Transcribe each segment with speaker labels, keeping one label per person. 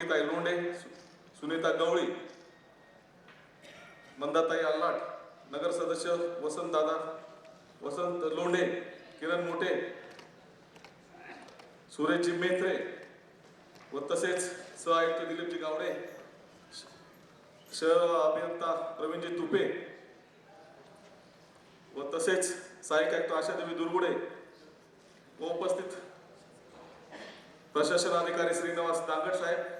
Speaker 1: सुनीताई लोंढे सुनीता गवळी मंदाताई आल्लाट नगर सदस्य वसंत दादा वसंत लोंडे किरण मोठे सुरेशजी मेत्रे व तसेच सह आयुक्त दिलीपजी गावडे श- शहर अभियंता प्रवीणजी तुपे व तसेच सहाय्यक आयुक्त आशादेवी दुर्गुडे व उपस्थित प्रशासन अधिकारी श्रीनिवास दांगड साहेब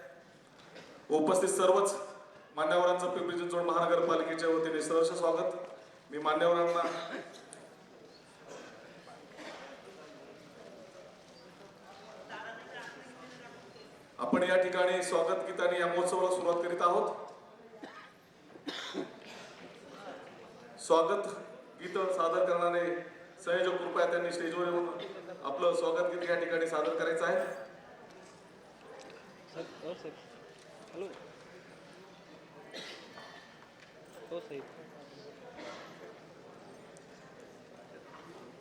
Speaker 1: उपस्थित सर्वच मान्यवरांचं पिंपरी चिंचवड महानगरपालिकेच्या वतीने सहर्ष स्वागत. मी मान्यवरांना आपण या ठिकाणी स्वागत गीताने या महोत्सवाला सुरुवात करीत आहोत. स्वागत गीत सादर करणारे संयोजक कृपया त्यांनी स्टेजवर येऊन आपलं स्वागत गीत या ठिकाणी सादर करायचं आहे.
Speaker 2: हॅलो हो साहेब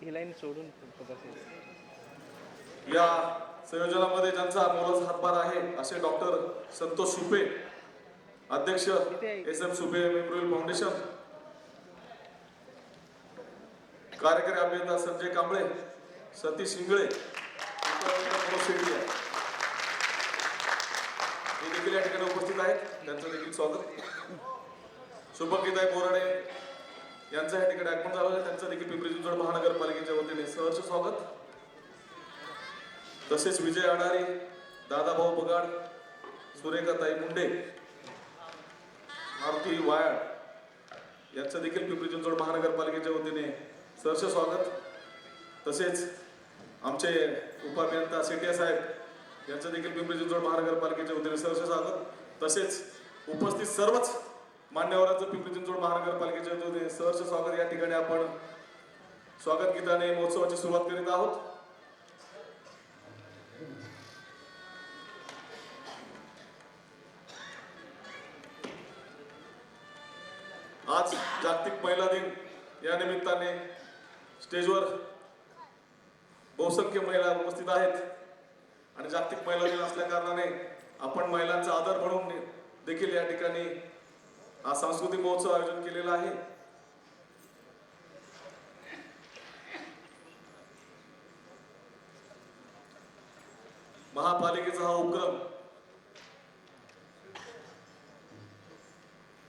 Speaker 2: ही लाईन सोडून
Speaker 1: या संयोजनामध्ये ज्यांचा मोलाचा हातभार आहे असे डॉक्टर संतोष सुपे अध्यक्ष S M Supe memorial foundation कार्यकारी अभियंता संजय कांबळे सतीश शिंगळे मनोज शेट्टी आहे. हे देखील या ठिकाणी उपस्थित आहेत. त्यांचं देखील स्वागत. शुभगीताई बोराडे यांचं या ठिकाणी आगमन झालं आहे. त्यांचं देखील पिंपरी चिंचवड महानगरपालिकेच्या वतीने सहर्ष स्वागत. तसेच विजय अडारी दादाभाऊ बगाड सुरेखाताई मुंडे मारुती वायाड यांचं देखील पिंपरी चिंचवड महानगरपालिकेच्या वतीने सहर्ष स्वागत. तसेच आमचे उपाभियंता सेटिया साहेब यांचं देखील पिंपरी चिंचवड महानगरपालिकेच्या वतीने सहर्ष स्वागत. तसेच उपस्थित सर्वच मान्यवरांचं पिंपरी चिंचवड महानगरपालिकेच्या वतीने सहर्ष स्वागत या ठिकाणी आपण स्वागत गीताने महोत्सवाची सुरुवात करीत आहोत. आज जागतिक महिला दिन या निमित्ताने स्टेजवर बहुसंख्य महिला उपस्थित आहेत. आणि जागतिक महिला दिन असल्या कारणाने आपण महिलांचा आदर म्हणून देखील या ठिकाणी हा सांस्कृतिक महोत्सव आयोजन केलेला आहे. महापालिकेचा हा उपक्रम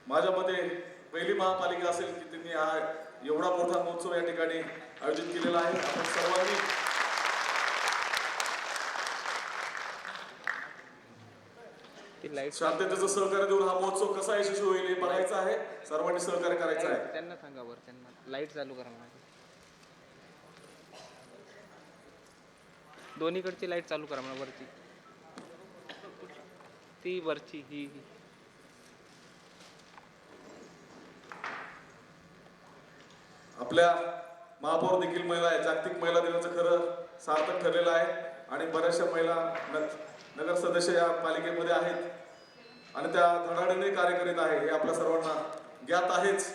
Speaker 1: माझ्या मते पहिली महापालिका असेल की त्यांनी हा एवढा मोठा महोत्सव या ठिकाणी आयोजित केलेला आहे. आपण सर्वांनी
Speaker 2: ती लाइट
Speaker 1: शांततेचं सहकार्य देऊन हा महोत्सव कसा यशस्वी होईल हे बघायचं आहे. सर्वांनी सहकार्य करायचं आहे.
Speaker 2: त्यांना सांगा बरं त्यांना. लाइट चालू करा माझी दोन्हीकडची लाइट चालू करा मला वरची. ती वरची ही ही.
Speaker 1: आपल्या महापौर देखील महिला आहे. जागतिक महिला दिनाचं खरं सार्थक ठरलेलं आहे. आणि बऱ्याचशा महिला नगर सदस्य या पालिकेमध्ये आहेत. आणि त्या धडाडीने कार्य करीत आहे हे आपल्या सर्वांना ज्ञात आहेच.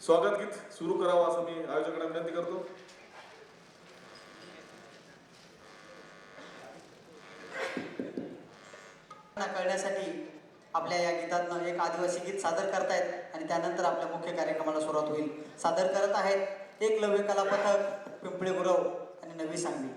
Speaker 1: स्वागत गीत सुरू करावं असं मी आयोजकांना विनंती करतो.
Speaker 3: कळण्यासाठी आपल्या या गीतातनं एक आदिवासी गीत सादर करतायत आणि त्यानंतर आपल्या मुख्य कार्यक्रमाला सुरुवात होईल. सादर करत आहेत एक लव्य कला पथक पिंपळे गुरव आणि नवी सांगली.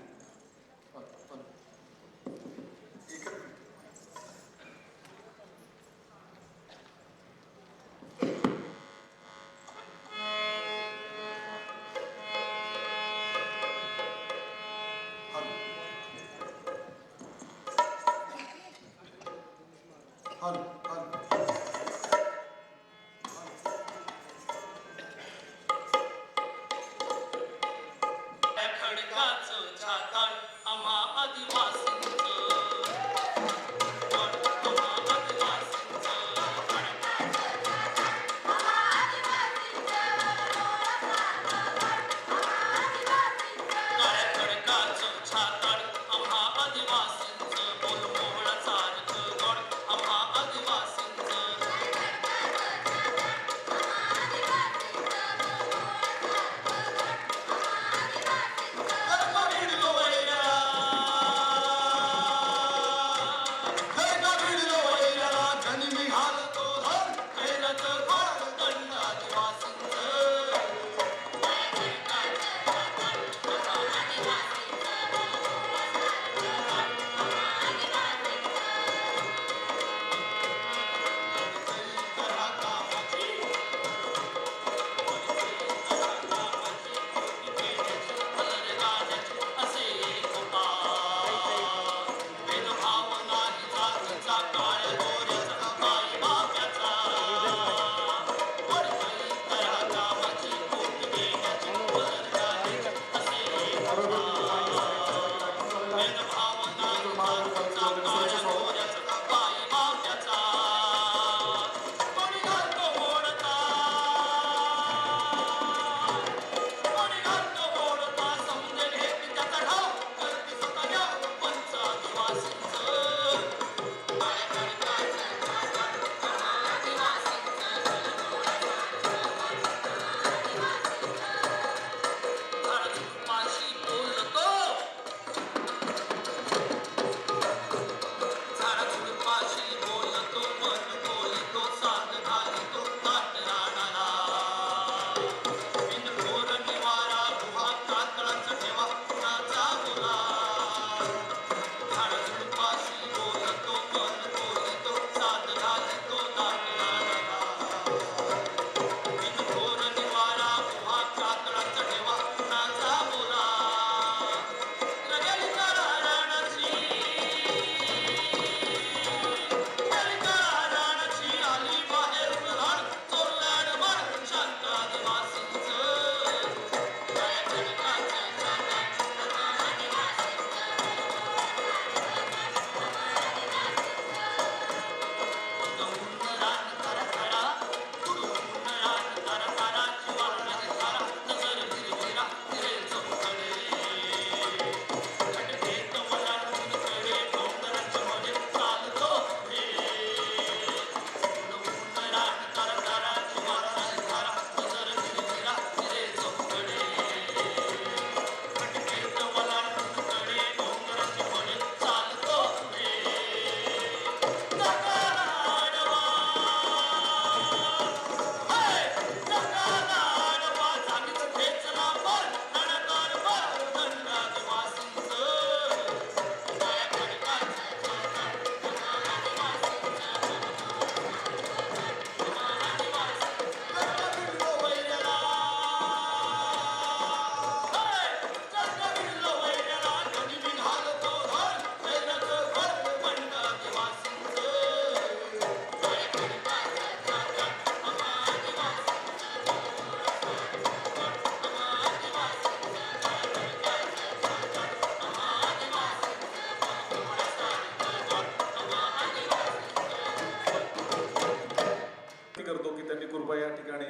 Speaker 4: त्यांनी कृपया या ठिकाणी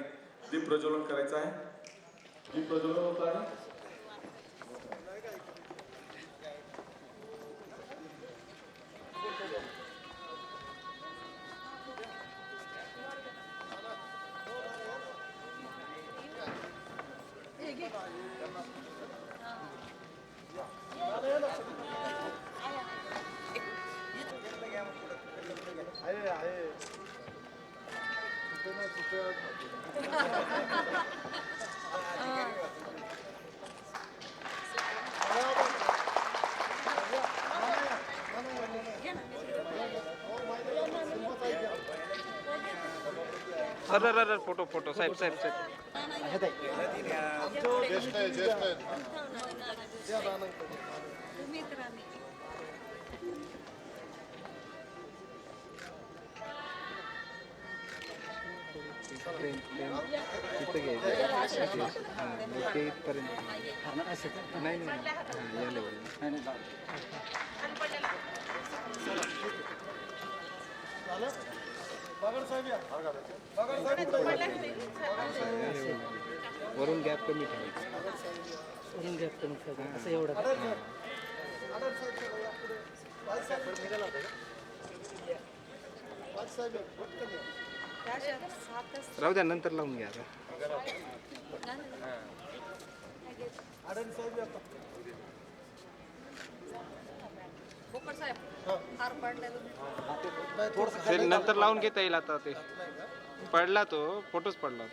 Speaker 4: दीप
Speaker 1: प्रज्वलन करायचं आहे. दीप प्रज्वलन होत आहे
Speaker 2: अरे अरे फोटो फोटो साहेब साहेब साहेब. प्रेम प्रेम तिथं घ्यायचं ते इथपर्यंत नाही नाही हाँ या? लेवलला वरून गॅप कमी ठेवायचा
Speaker 3: असं एवढं
Speaker 2: राहू द्या नंतर लावून घ्या नंतर लावून घेता येईल आता ते. पडला तो फोटोच पडला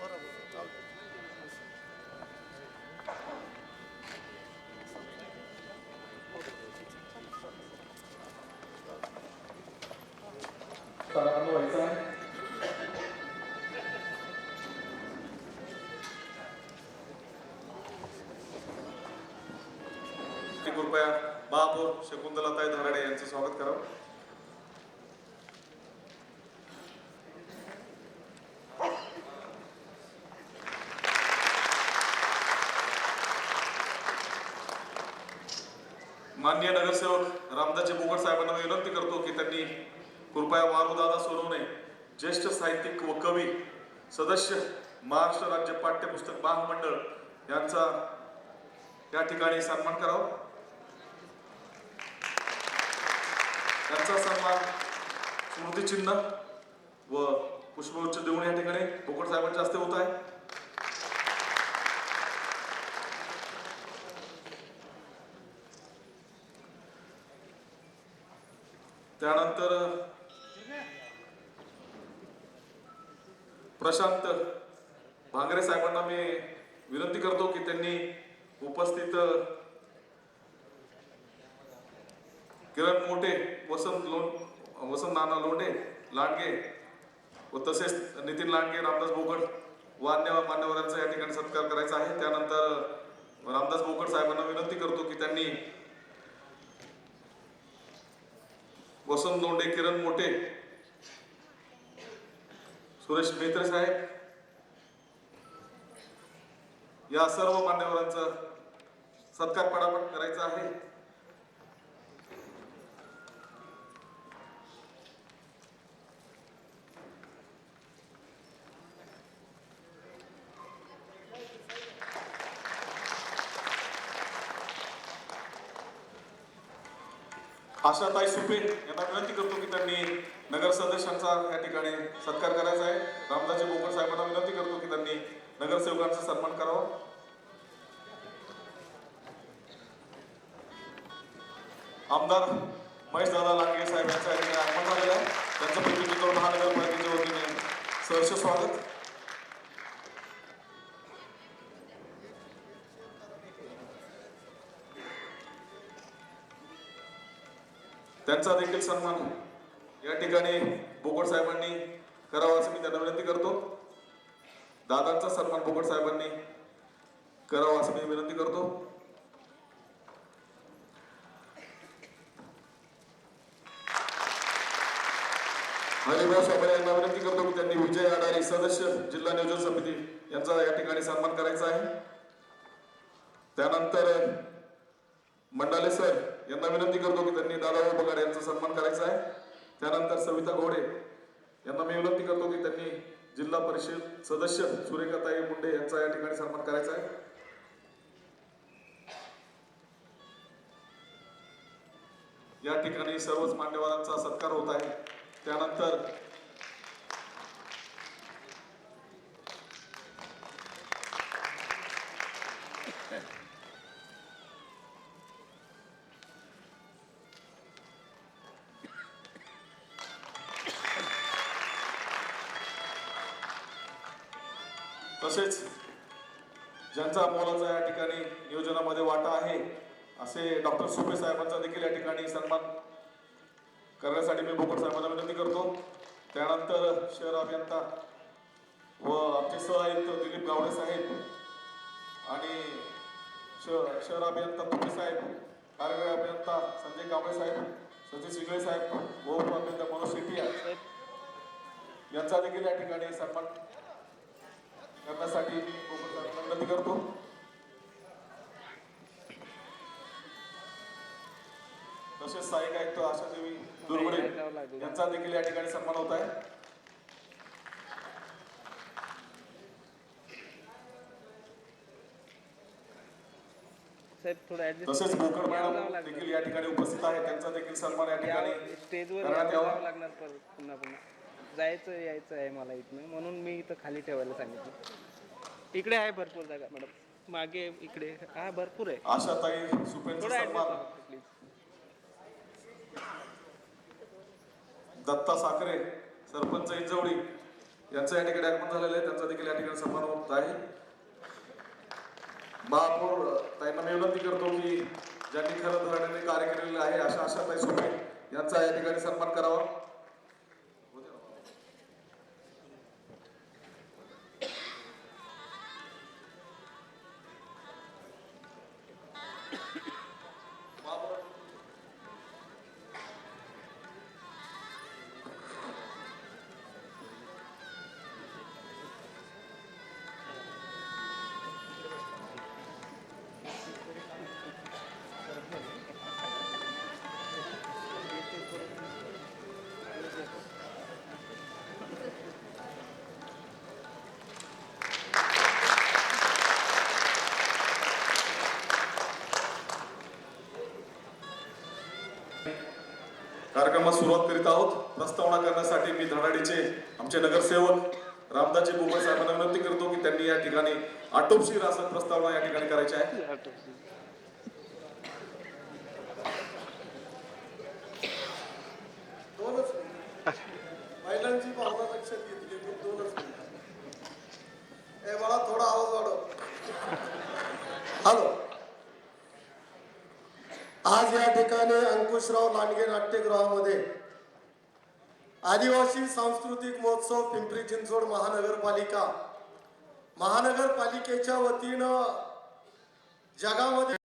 Speaker 1: कृपया महापौर शकुंतलाताई धराडे यांचं स्वागत करावं माननीय नगरसेवक रामदासजी बोगड साहेबांना विनंती करतो की त्यांनी कृपया वारुदादा सोनवणे ज्येष्ठ साहित्यिक व कवी सदस्य महाराष्ट्र राज्य पाठ्यपुस्तक महामंडळ यांचा या ठिकाणी सन्मान करावा. त्यांचा सन्मान स्मृतिचिन्ह व पुष्पगुच्छ देऊन या ठिकाणी बोकड साहेबांच्या हस्ते होत आहे. त्यानंतर प्रशांत भांगरे साहेबांना मी विनंती करतो की त्यांनी उपस्थित किरण मोठे वसंत लोण वसंत नाना लोंढे लांडगे व तसेच नितीन लांडगे रामदास बोकड व अन्य मान्यवरांचा या ठिकाणी सत्कार करायचा आहे. त्यानंतर रामदास बोकड साहेबांना विनंती करतो की त्यांनी वसंत लोंढे किरण मोठे सुरेश मेत्रे साहेब या सर्व मान्यवरांचा सत्कार पटापट करायचा आहे. आशाताई सुपे यांना विनंती करतो की त्यांनी नगर सदस्यांचा या ठिकाणी सत्कार करायचा आहे. रामदासजी बोकर साहेबांना विनंती करतो की त्यांनी नगरसेवकांचा सन्मान करावा. आमदार महेश दादा लांडगे साहेब यांच्या या ठिकाणी आगमन झालेलं आहे. त्यांचं प्रतिनिधित्व महानगरपालिकेच्या वतीने सहर्ष स्वागत. त्यांचा देखील सन्मान या ठिकाणी बोगड साहेबांनी करावा असं मी त्यांना विनंती करतो. दादांचा सन्मान बोगड साहेबांनी करावा असं मी विनंती करतो. हरिभाऊ साहेब यांना विनंती करतो की त्यांनी विजय आडारी सदस्य जिल्हा नियोजन समिती यांचा या ठिकाणी सन्मान करायचा आहे. त्यानंतर मंडाले सर यांना विनंती करतो की त्यांनी दादाभाऊ पगार यांचा सन्मान करायचा आहे. त्यानंतर सविता घोडे यांना मी विनंती करतो की त्यांनी जिल्हा परिषद सदस्य सुरेखाताई मुंडे यांचा या ठिकाणी सन्मान करायचा आहे. या ठिकाणी सर्वच मान्यवरांचा सत्कार होत आहे. त्यानंतर तसेच ज्यांचा मोलाचा या ठिकाणी नियोजनामध्ये वाटा आहे असे डॉक्टर सुपे साहेबांचा देखील या ठिकाणी सन्मान करण्यासाठी मी भोकर साहेबांना विनंती करतो. त्यानंतर शहर अभियंता व आमचे सह आयुक्त दिलीप गावडे साहेब आणि श- शहर अभियंता तुपे साहेब कार्यकारी अभियंता संजय कांबळे साहेब सतीश सिंगळे साहेब व उपअभियंता मनोज शेट्टी यांचा देखील या ठिकाणी सन्मान करण्यासाठी मी विनंती करतो. तसेच सहाय्यक आयुक्त आशादेवी यांचा देखील या ठिकाणी सन्मान होत आहे. तसेच भोकर मॅडम देखील या ठिकाणी उपस्थित आहे त्यांचा देखील सन्मान या ठिकाणी
Speaker 2: स्टेजवर
Speaker 1: करण्यात यावा.
Speaker 2: लागणार पुन्हा पुन्हा. जायचं यायचं आहे मला इथनं. म्हणून मी इथं खाली ठेवायला सांगितलं. इकडे आहे भरपूर जागा मॅडम. मागे इकडे. हा भरपूर आहे. थोडं
Speaker 1: सन्मान.
Speaker 2: Adjust please
Speaker 1: Datta Sakhare sarpanch Injawadi. यांचं या ठिकाणी आगमन झालेलं आहे. त्यांचा देखील या ठिकाणी सन्मान होत आहे. महापौर ताईंना मी विनंती करतो की ज्यांनी खरं धरण्याने कार्य केलेलं आहे अशा आशाताई सुपे यांचा या ठिकाणी सन्मान करावा. सुरुवात करीत आहोत. प्रस्तावना करण्यासाठी मी धडाडीचे आमचे नगरसेवक रामदासजी बोबड साहेबांना विनंती करतो की त्यांनी या ठिकाणी आटोपशीर असं प्रस्तावना या ठिकाणी करायची आहे.
Speaker 5: दोनच महिलांची भावना लक्षात घेतली मी दोनच ए बाळा थोडा आवाज वाढव. हॅलो. आज या ठिकाणी अंकुशराव लांडगे नाट्यगृहामध्ये आदिवासी सांस्कृतिक महोत्सव पिंपरी चिंचवड महानगरपालिका. महानगरपालिकेच्या वतीनं जगामध्ये